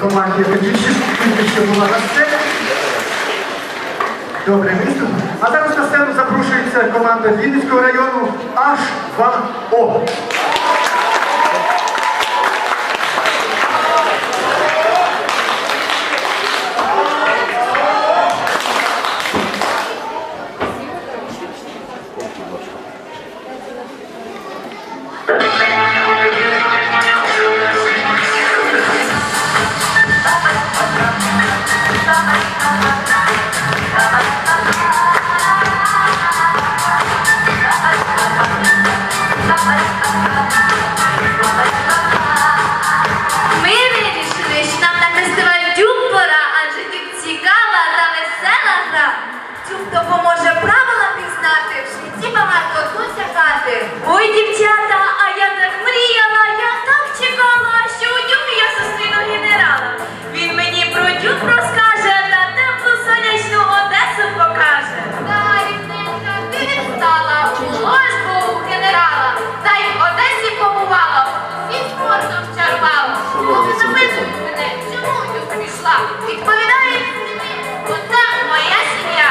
команді Федюші, що була на сцені. Добре виступ. А зараз на сцену запрошується команда Вінницького району H2O. Відповідає бо моя сім'я.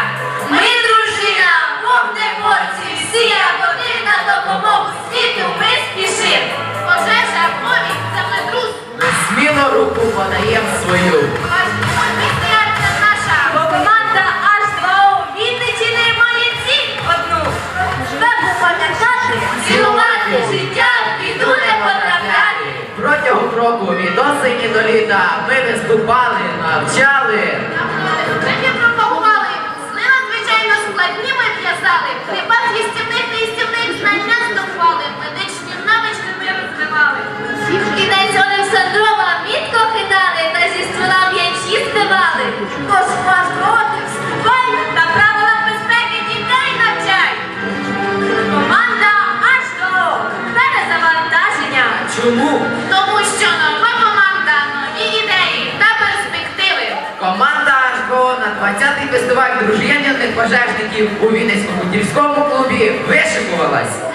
Ми дружина, вогнеборці, всі як один на допомогу світу ми спішим. Пожежа, повінь, землетрус, Ми сміло руку подаємо свою. Осені до літа ми виступали, навчали. Ми пропагували, сни надзвичайно складні ми в'язали. Хліба їстівних та їстівних знання здобували, медичні навички ми розвивали. Кінець Олександрова мітко хитали та зі ствола м'ячі збивали. Тож ваш роти вступай та правила безпеки дітей навчай. Команда аж до перезавантаження. Чому? Тому 20-й фестиваль дружинних пожежників у Вінницькому дівському клубі вишикувалась.